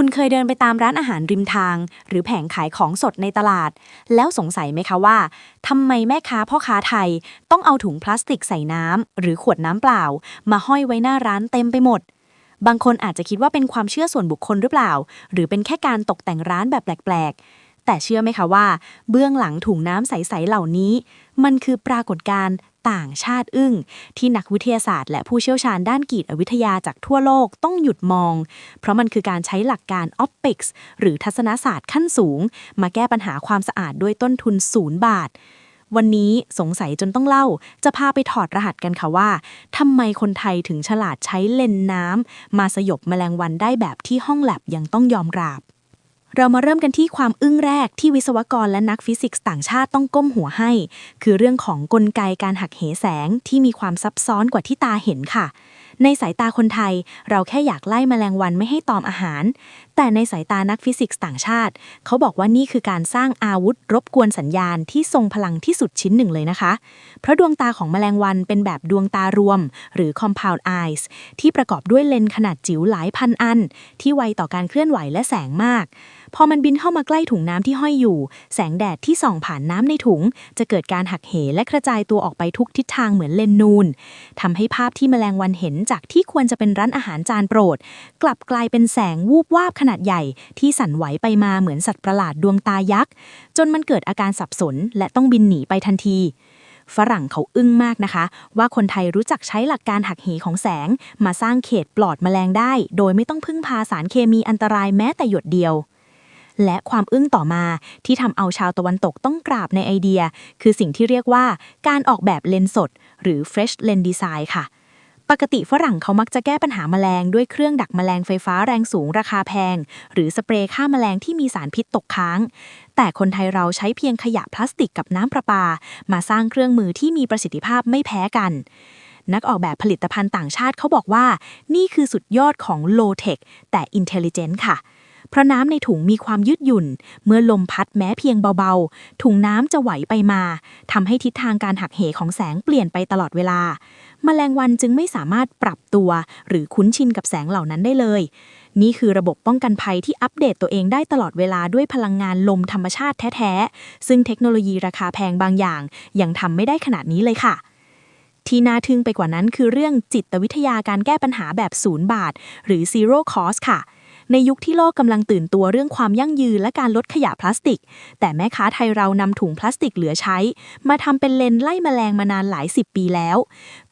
คุณเคยเดินไปตามร้านอาหารริมทาง หรือแผงขายของสดในตลาด แล้วสงสัยไหมคะว่าทำไมแม่ค้าพ่อค้าไทย ต้องเอาถุงพลาสติกใส่น้ำหรือขวดน้ำเปล่า มาห้อยไว้หน้าร้านเต็มไปหมด บางคนอาจจะคิดว่าเป็นความเชื่อส่วนบุคคลหรือเปล่า หรือเป็นแค่การตกแต่งร้านแบบแปลกๆแต่เชื่อไหมคะว่า เบื้องหลังถุงน้ำใสๆเหล่านี้ มันคือปรากฏการณ์ ต่างชาติอึ้ง ที่นักวิทยาศาสตร์ และผู้เชี่ยวชาญด้านกีตวิทยาจากทั่วโลกต้องหยุดมอง เพราะมันคือการใช้หลักการ Optics หรือทัศนศาสตร์ขั้นสูง มาแก้ปัญหาความสะอาดด้วยต้นทุนศูนย์บาท วันนี้สงสัยจนต้องเล่า จะพาไปถอดรหัสกันค่ะว่าทำไมคนไทยถึงฉลาดใช้เลนน้ำมาสยบแมลงวันได้แบบที่ห้องแลบยังต้องยอมราบ เรามาเริ่มกันที่ความอึ้งแรกที่วิศวกรและนักฟิสิกส์ต่างชาติต้องก้มหัวให้ คือเรื่องของกลไกการหักเหแสงที่มีความซับซ้อนกว่าที่ตาเห็นค่ะ ในสายตาคนไทย เราแค่อยากไล่แมลงวันไม่ให้ตอมอาหาร แต่ในสายตานักฟิสิกส์ต่างชาติ เขาบอกว่านี่คือการสร้างอาวุธรบกวนสัญญาณที่ทรงพลังที่สุดชิ้นหนึ่งเลยนะคะ เพราะดวงตาของแมลงวันเป็นแบบดวงตารวม หรือ compound eyes ที่ประกอบด้วยเลนส์ขนาดจิ๋วหลายพันอัน ที่ไวต่อการเคลื่อนไหวและแสงมาก พอมันบินเข้ามาใกล้ถุงน้ำที่ห้อยอยู่ แสงแดดที่ส่องผ่านน้ำในถุง จะเกิดการหักเหและกระจายตัวออกไปทุกทิศทางเหมือนเลนนูนทำให้ภาพที่แมลงวันเห็นจากที่ควรจะเป็นร้านอาหารจานโปรด กลับกลายเป็นแสงวูบวาบขนาดใหญ่ ที่สั่นไหวไปมาเหมือนสัตว์ประหลาดดวงตายักษ์ จนมันเกิดอาการสับสน และต้องบินหนีไปทันที ฝรั่งเขาอึ้งมากนะคะ ว่าคนไทยรู้จักใช้หลักการหักเหของแสง มาสร้างเขตปลอดแมลงได้ โดยไม่ต้องพึ่งพาสารเคมีอันตรายแม้แต่หยดเดียวและความอึ้งต่อมาที่ทำเอาชาวตะวันตกต้องกราบในไอเดีย คือสิ่งที่เรียกว่าการออกแบบเลนส์สด หรือ fresh lens design ค่ะ ปกติฝรั่งเขามักจะแก้ปัญหาแมลงด้วยเครื่องดักแมลงไฟฟ้าแรงสูงราคาแพง หรือสเปรย์ฆ่าแมลงที่มีสารพิษตกค้าง แต่คนไทยเราใช้เพียงขยะพลาสติกกับน้ำประปา มาสร้างเครื่องมือที่มีประสิทธิภาพไม่แพ้กัน นักออกแบบผลิตภัณฑ์ต่างชาติเขาบอกว่า นี่คือสุดยอดของโลเทคแต่อินเทลเจนต์ค่ะ เพราะน้ำในถุงมีความยืดหยุ่น เมื่อลมพัดแม้เพียงเบาๆ ถุงน้ำจะไหวไปมาทำให้ทิศทางการหักเหของแสงเปลี่ยนไปตลอดเวลา แมลงวันจึงไม่สามารถปรับตัว หรือคุ้นชินกับแสงเหล่านั้นได้เลย นี่คือระบบป้องกันภัยที่อัปเดตตัวเองได้ตลอดเวลาด้วยพลังงานลมธรรมชาติแท้ๆ ซึ่งเทคโนโลยีราคาแพงบางอย่างยังทำไม่ได้ขนาดนี้เลยค่ะที่น่าทึ่งไปกว่านั้นคือเรื่องจิตวิทยาการแก้ปัญหาแบบศูนย์บาท หรือ zero cost ค่ะ ในยุคที่โลกกำลังตื่นตัวเรื่องความยั่งยืนและการลดขยะพลาสติก แต่แม่ค้าไทยเรานำถุงพลาสติกเหลือใช้ มาทำเป็นเลนไล่แมลงมานานหลายสิบปีแล้ว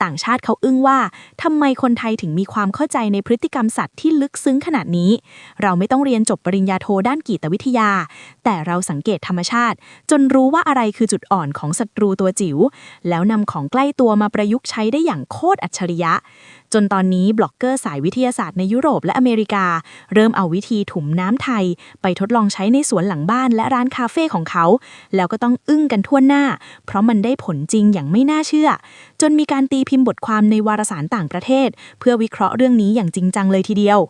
ต่างชาติเขาอึ้งว่าทำไมคนไทยถึงมีความเข้าใจในพฤติกรรมสัตว์ที่ลึกซึ้งขนาดนี้ เราไม่ต้องเรียนจบปริญญาโทด้านกีตวิทยา แต่เราสังเกตธรรมชาติ จนรู้ว่าอะไรคือจุดอ่อนของศัตรูตัวจิ๋วแล้วนำของใกล้ตัวมาประยุกต์ใช้ได้อย่างโคตรอัจฉริยะจนตอนนี้บล็อกเกอร์สายวิทยาศาสตร์ในยุโรปและอเมริกา เริ่มเอาวิธีถุมน้ำไทย ไปทดลองใช้ในสวนหลังบ้านและร้านคาเฟ่ของเขา แล้วก็ต้องอึ้งกันทั่วหน้า เพราะมันได้ผลจริงอย่างไม่น่าเชื่อ จนมีการตีพิมพ์บทความในวารสารต่างประเทศ เพื่อวิเคราะห์เรื่องนี้อย่างจริงจังเลยทีเดียว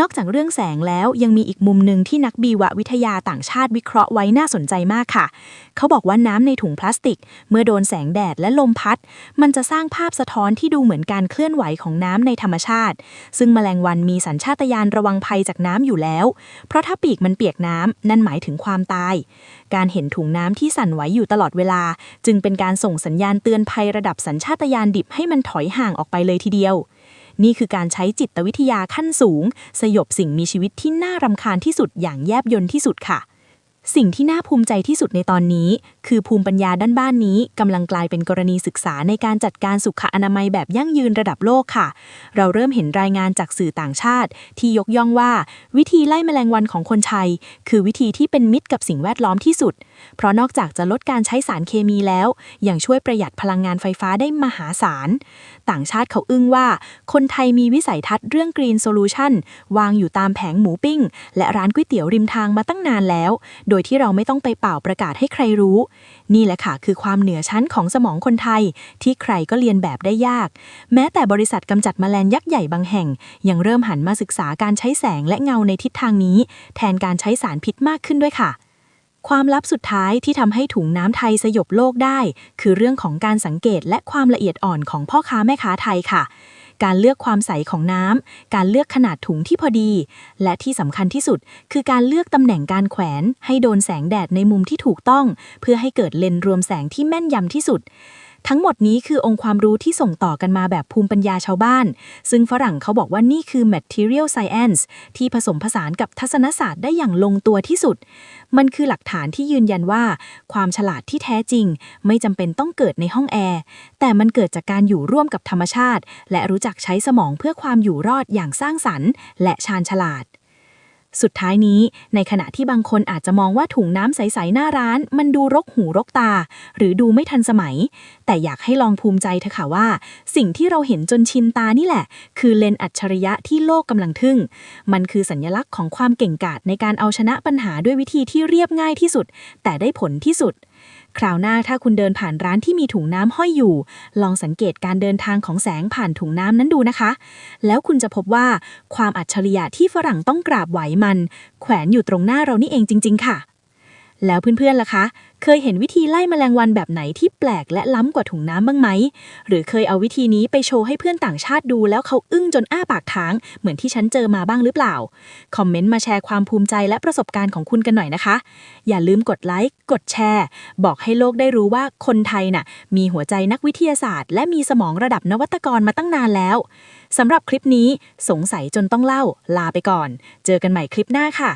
นอกจากเรื่องแสงแล้วยังมีอีกมุมหนึ่งที่นักบีววิทยาต่างชาติวิเคราะห์ไว้น่าสนใจมากค่ะ เขาบอกว่าน้ำในถุงพลาสติก เมื่อโดนแสงแดดและลมพัด มันจะสร้างภาพสะท้อนที่ดูเหมือนการเคลื่อนไหวของน้ำในธรรมชาติ ซึ่งแมลงวันมีสัญชาตญาณระวังภัยจากน้ำอยู่แล้ว เพราะถ้าปีกมันเปียกน้ำนั่นหมายถึงความตาย การเห็นถุงน้ำที่สั่นไหวอยู่ตลอดเวลา จึงเป็นการส่งสัญญาณเตือนภัยระดับสัญชาตญาณดิบให้มันถอยห่างออกไปเลยทีเดียว นี่คือการใช้จิตวิทยาขั้นสูง สยบสิ่งมีชีวิตที่น่ารำคาญที่สุดอย่างแยบยลที่สุดค่ะ สิ่งที่น่าภูมิใจที่สุดในตอนนี้ คือภูมิปัญญาด้านบ้านนี้กำลังกลายเป็นกรณีศึกษาในการจัดการสุขอนามัยแบบยั่งยืนระดับโลกค่ะ เราเริ่มเห็นรายงานจากสื่อต่างชาติ ที่ยกย่องว่า วิธีไล่แมลงวันของคนไทย คือวิธีที่เป็นมิตรกับสิ่งแวดล้อมที่สุด เพราะนอกจากจะลดการใช้สารเคมีแล้วยังช่วยประหยัดพลังงานไฟฟ้าได้มหาศาลต่างชาติเขาอึ้งว่า คนไทยมีวิสัยทัศน์เรื่อง Green Solution วางอยู่ตามแผงหมูปิ้ง และร้านก๋วยเตี๋ยวริมทางมาตั้งนานแล้ว โดยที่เราไม่ต้องไปเป่าประกาศให้ใครรู้ นี่แหละค่ะคือความเหนือชั้นของสมองคนไทย ที่ใครก็เรียนแบบได้ยาก แม้แต่บริษัทกำจัดแมลงยักษ์ใหญ่บางแห่ง ยังเริ่มหันมาศึกษาการใช้แสงและเงาในทิศทางนี้ แทนการใช้สารพิษมากขึ้นด้วยค่ะความลับสุดท้ายที่ทำให้ถุงน้ำไทยสยบโลกได้ คือเรื่องของการสังเกตและความละเอียดอ่อนของพ่อค้าแม่ค้าไทยค่ะ การเลือกความใสของน้ำ การเลือกขนาดถุงที่พอดี และที่สำคัญที่สุด คือการเลือกตำแหน่งการแขวนให้โดนแสงแดดในมุมที่ถูกต้อง เพื่อให้เกิดเลนส์รวมแสงที่แม่นยำที่สุด ทั้งหมดนี้คือองค์ความรู้ที่ส่งต่อกันมาแบบภูมิปัญญาชาวบ้าน ซึ่งฝรั่งเขาบอกว่านี่คือ material science ที่ผสมผสานกับทัศนศาสตร์ได้อย่างลงตัวที่สุด มันคือหลักฐานที่ยืนยันว่า ความฉลาดที่แท้จริง ไม่จำเป็นต้องเกิดในห้องแอร์ แต่มันเกิดจากการอยู่ร่วมกับธรรมชาติ และรู้จักใช้สมองเพื่อความอยู่รอดอย่างสร้างสรรค์ และชาญฉลาด สุดท้ายนี้ ในขณะที่บางคนอาจจะมองว่าถุงน้ำใส ๆ หน้าร้าน มันดูรกหูรกตา หรือดูไม่ทันสมัย แต่อยากให้ลองภูมิใจเถอะค่ะว่า สิ่งที่เราเห็นจนชินตานี่แหละ คือเลนอัจฉริยะที่โลกกำลังทึ่ง มันคือสัญลักษณ์ของความเก่งกาจในการเอาชนะปัญหาด้วยวิธีที่เรียบง่ายที่สุด แต่ได้ผลที่สุด คราวหน้าถ้าคุณเดินผ่านร้านที่มีถุงน้ำห้อยอยู่ ลองสังเกตการเดินทางของแสงผ่านถุงน้ำนั้นดูนะคะ แล้วคุณจะพบว่าความอัจฉริยะที่ฝรั่งต้องกราบไหวมัน แขวนอยู่ตรงหน้าเรานี่เองจริง ๆ ค่ะ แล้วเพื่อนๆล่ะคะ เคยเห็นวิธีไล่แมลงวันแบบไหนที่แปลกและล้ำกว่าถุงน้ำบ้างไหม หรือเคยเอาวิธีนี้ไปโชว์ให้เพื่อนต่างชาติดูแล้วเขาอึ้งจนอ้าปากค้าง เหมือนที่ฉันเจอมาบ้างหรือเปล่า คอมเมนต์มาแชร์ความภูมิใจและประสบการณ์ของคุณกันหน่อยนะคะ อย่าลืมกดไลค์ กดแชร์ บอกให้โลกได้รู้ว่าคนไทยน่ะ มีหัวใจนักวิทยาศาสตร์ และมีสมองระดับนวัตกรมาตั้งนานแล้วสำหรับคลิปนี้สงสัยจนต้องเล่าลาไปก่อน เจอกันใหม่คลิปหน้าค่ะ